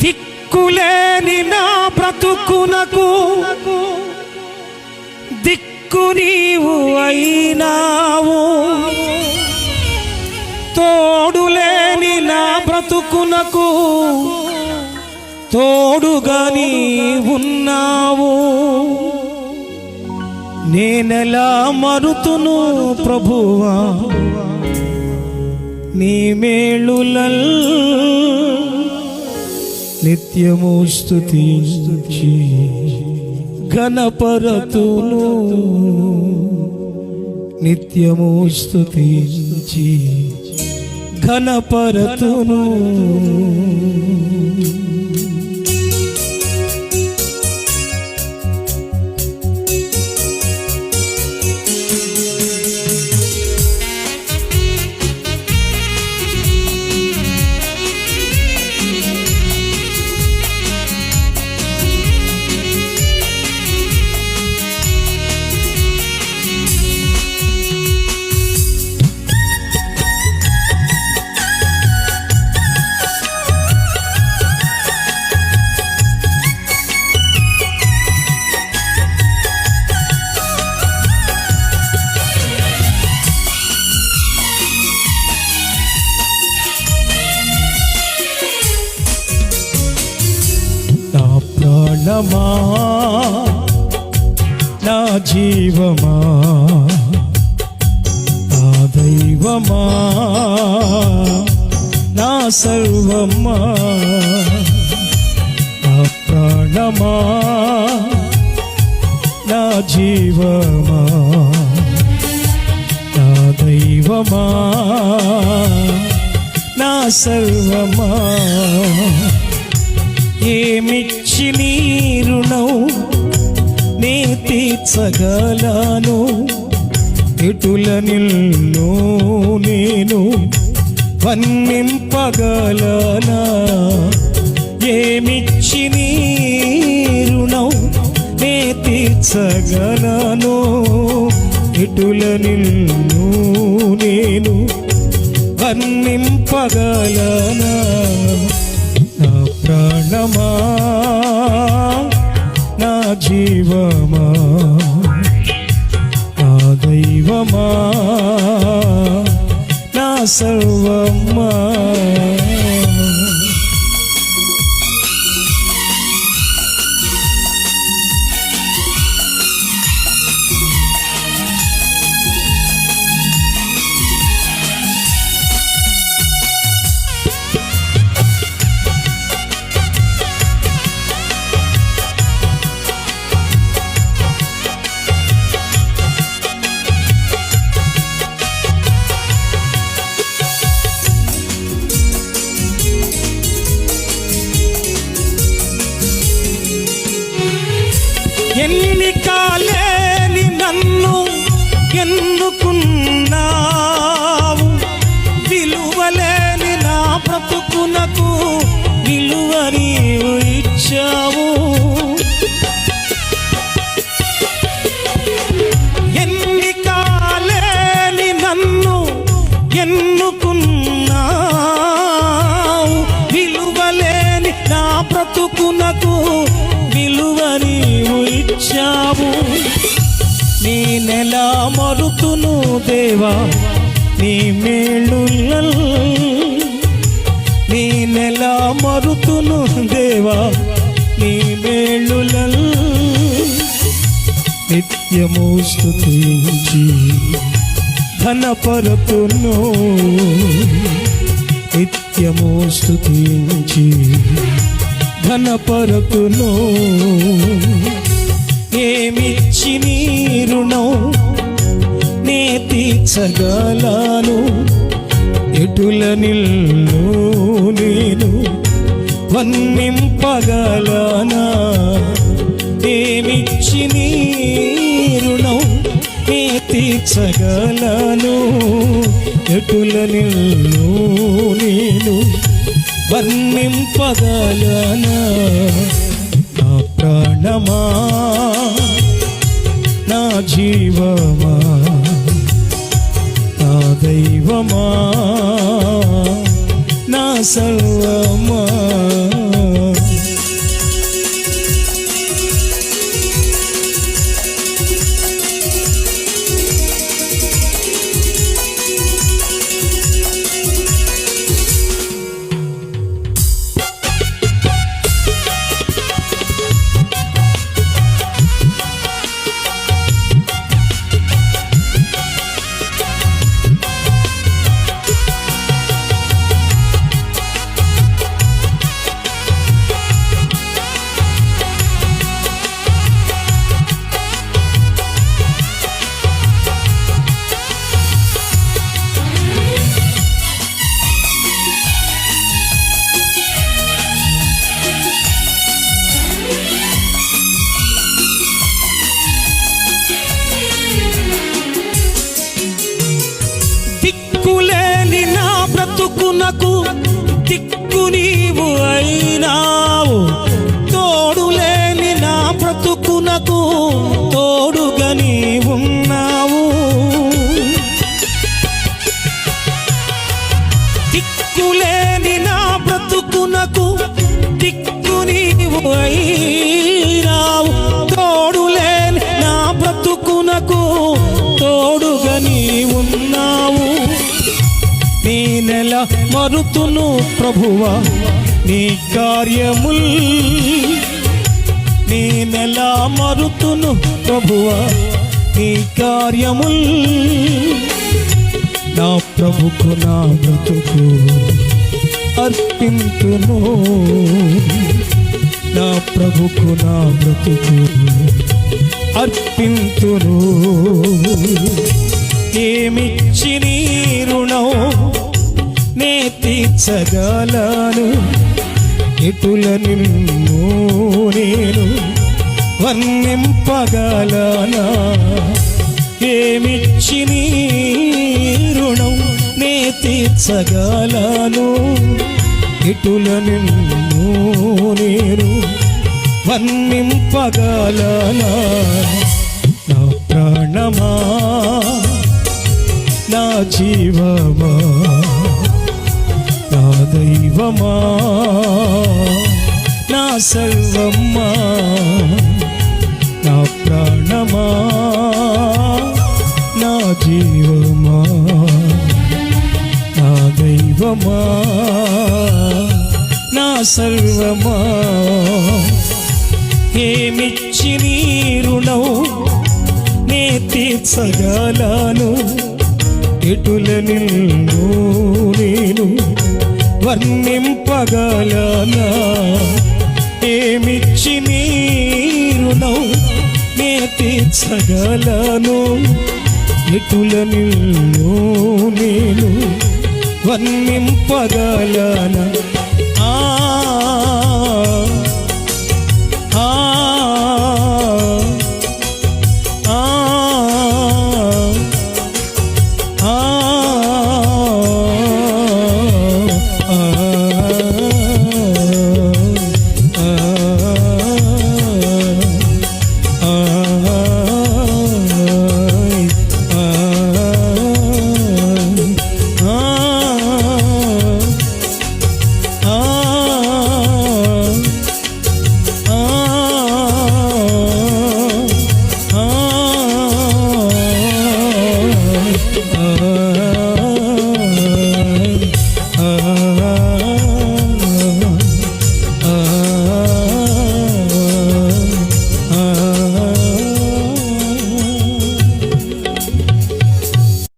దిక్కులేని నా బ్రతుకునకు దిక్కు నీవు అయినావు. తోడులేని నా బ్రతుకునకు తోడుగా నీ ఉన్నావు నేనెలా మరుతును ప్రభువా? నీ మేళులల్ నిత్యము స్తుతించి ఘనపరతును నిత్యము స్తుతించి ఘనపరతును దైవమా? నా దైవమా? నా సర్వమా? నా ప్రాణమా? నా జీవమా? నా దైవమా? నా సర్వమా? ఏమిచ్చి నీ రుణం? తీర్చగలను ఎటుల నిల్లు నేను వన్నింపగలనా ఏమిచ్చి నీ రుణం నే తీర్చగలను? ఎటుల నిల్లు నేను వన్నింపగలనా నా ప్రాణమా? నా జీవమా? దైవమా నా సర్వమా? మరుతును దేవా? నీ మేళ్ళు నీ నెల మరుతును దేవా? నీ మేళ్ళులల్ నిత్యము స్తుతించి ఘనపరతును నిత్యము స్తుతించి ఘనపరతును ఏమిచ్చి నీ రుణం? నే తీర్చగలను. ఎటుల నిల్లు నేను వన్నింపగలనా ఏమిచ్చి నీ రుణం? నే తీర్చగలను. ఎటుల నిల్లు నేను వర్ణింపగలనా నా ప్రాణమా? నా జీవమా? నా దైవమా నా బ్రతుకునకు దిక్కు నీవు అయి మరుతును ప్రభువా. నీ కార్యముల్ నీ నెల మరుతును ప్రభువా. నీ కార్యముల్ నా ప్రభుకు నా బ్రతుకు అర్పింతును. నా ప్రభుకు నా బ్రతుకు అర్పింతును. ఏమిచ్చి నీ రుణం? తీర్చగలను ఎటుల నిన్ను నేను వర్ణింపగలనా? ఏమిచ్చి నీ రుణం నే తీర్చగలను ఇటుల నిన్ను నేను వర్ణింపగలనా? నా ప్రాణమా? నా జీవమా? సర్వమా? నా సర్వమ్మా నా ప్రాణమా? నా జీవమా? నా దైవమా? నా సర్వమా? ఏమిచ్చి నీ రుణం? నే తీర్చగలను? ఎటుల నిన్ను నేను వర్ణింపగలనా? ఏమిచ్చి నీరునౌ నే తీర్చగలను ఎటుల నిన్ను నేను వర్ణింపగలనా? ఆ